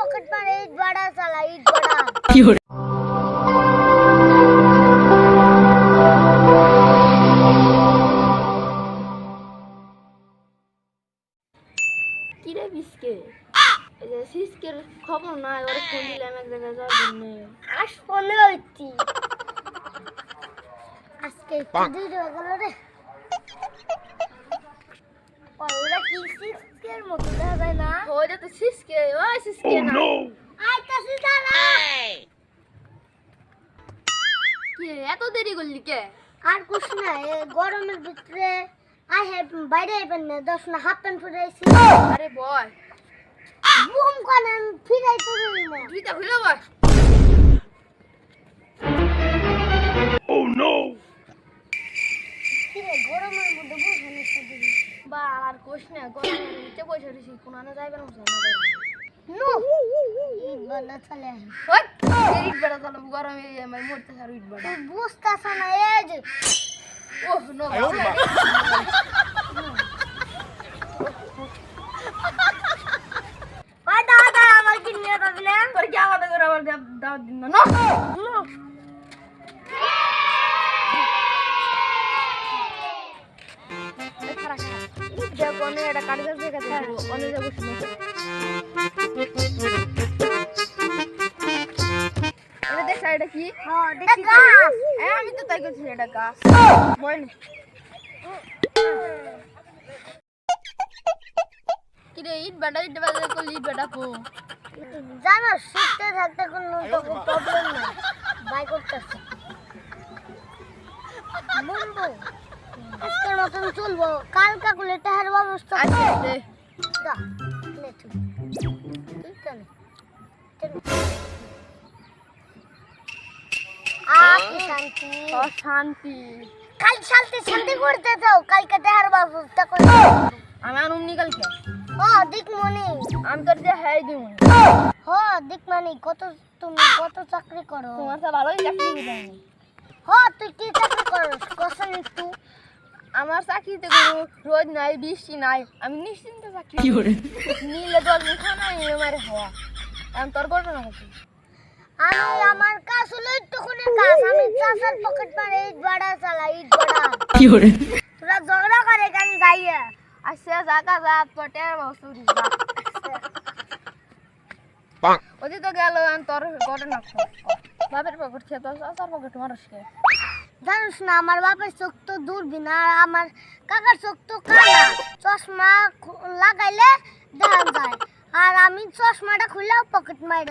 Pocket মারে ইট বাড়া চালা ইট বাড়া কি রে বিস্কে যে সিস্কের খবর নাই ওরে ফোন দিলাম এক জায়গায় যাওয়ার জন্য। আজ ফোনে হইতি। আজকে একটু দেরি হয়ে গেল রে। ওরা কি সিক্সের মতো? দেখা যায় না ওইটা তো সিস্কে ওই সিস্কে না আইতাছি দাঁড়া কি রে এত দেরি করলি কে আর কুছ না এ গরমের ভিতরে আই হ্যাভ বাইরে আইবেন না দশ না হাফ প্যান্ট পরে আইছি আরে বয় বুম কানেন ফিরাই তো দিই না তুই তা হইল বয় কি রে গরমের মধ্যে বা আর কোশ না গরমে নিচে বসে রইছি কোন আনা যাইবে না বুঝা না নো ঈদ বলা চলে আয়। ওই ইট বেড়া তাহলে গরমে আমার মরতে ছাড় ইট বেড়া তুই বুঝতাছ না এই যে ওহ নো ওই দাদা দাদা আমার কি নিয়ে যাবি না তোর কি আমাদের করে আবার দাওয়াত দিন না নো এটা এটা কি? হ্যাঁ দেখি। হ্যাঁ আমি তো তাই করছি এটা গাছ। বল কিরে ইট বাটা ইট বাটা করলি ইট বাটা জানো শিখতে থাকতে কোনো প্রবলেম নাই। বাই করতেছে। বলব আজকের মতন চলবো। কাল কাকুলে টাহার ব্যবস্থা দে দা নে তুই তুই তো নে। চল। আ কি শান্তি। কাল শান্তি শান্তি করতে যাও। কালকে টাহার ব্যবস্থা করে আমি আনুম নি কালকে? ও দিক মনি। আমি তোর দিয়ে হ্যাঁ দিই হ দিক মনি কত তুমি কত চাকরি করো? তোমার ভালোই চাকরি হ তুই কি চাকরি করো কসন একটু। আমার চাকরিতে কোনো রোদ নাই বৃষ্টি নাই আমি নিশ্চিন্তে চাকরি করি। নিলে দশ দিন খানা নিয়ে মারে খাওয়া এখন তোর ঘটনা হচ্ছে আমি আমার কাজ হলো একটুখানি কাজ। আমি চাচার পকেট মারে ইট বাড়া চালা ইট বাড়া। তোরা ঝগড়া করে কেন যাইয়া? আচ্ছা জাগা যা তোর টের বস্তু ওদি তো গেল তোর ঘটনা কর। বাপের পকেট খেয়ে চাচার পকেট মানুষকে জানিস না আমার বাপের চোখ তো দূরবীন আর আমার কাকার চোখ তো কানা চশমা লাগাইলে দেখা যায়। আর আমি চশমাটা খুলে পকেট মারি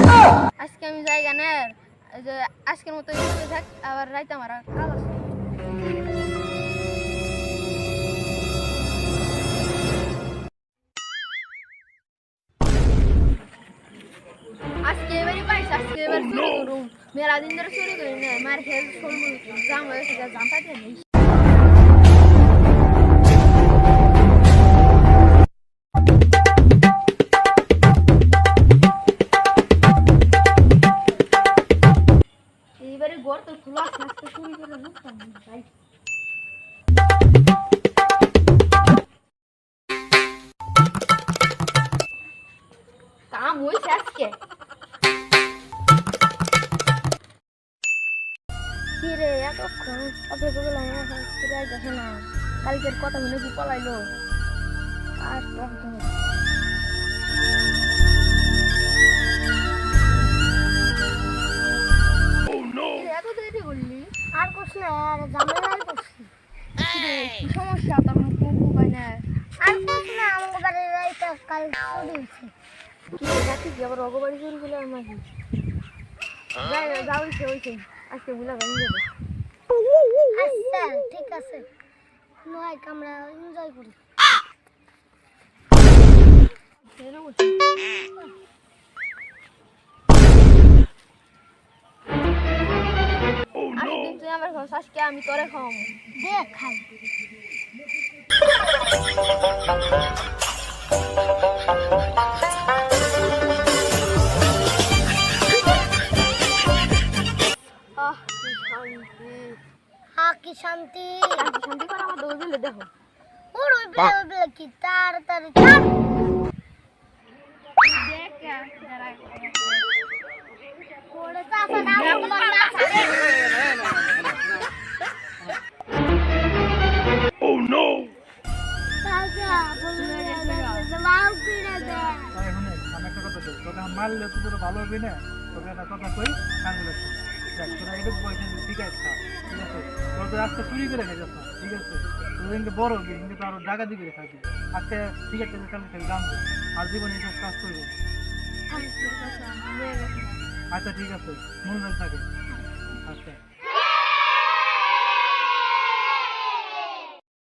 আজকে আমি যাই গানের আজকের মতো থাক, আবার রাইতে আমার মেলা দিন ধরে চুরি করি না মার খেয়ে সরবো জাম হয়েছে জাম পাইতে নেই এইবারে ঘর তো খোলা থাকতে আজকে অপেক্ষা করলাম এখন ফিরে আসে না। কালকের কথা মনে কি পলাইলো। আর এত দেরি করলি? আর না আর করছি সমস্যা মুখ পাই না আর কুছ না আমার বাড়ির রাইটা কাল চুরি হয়েছে। কি রাখি কি আবার অগবাড়ি চুরি করলে আর মাঝি যাই যাও সে হয়েছে। আজকে বুলা গাড়ি যাবে আচ্ছা ঠিক আছে। নয় আমরা এনজয় করি। আমার আজকে আমি তোরে খাওয়াবো। দেখ খাই। আহ কি শান্তি। শান্তি করে আমার দৌড় দিলে দেখো। ওর ওই বিলে ওই বিলে কি বলি তোকে আমি মারলে তো তোর ভালো হবে না তোকে একটা কথা কই কানগুলো দেখ তোরা এটুকু বয়সে ঠিক আছে তোর তো আজকে চুরি করে খেয়ে যাস ঠিক আছে? কিন্তু বড় হবে কিন্তু তো আরও ডাকাতি করে খাবি আজকে ঠিক আছে কালকে থেকে জানব আর জীবনে এসব কাজ করবে। আচ্ছা আচ্ছা ঠিক আছে মনে থাকে আচ্ছা।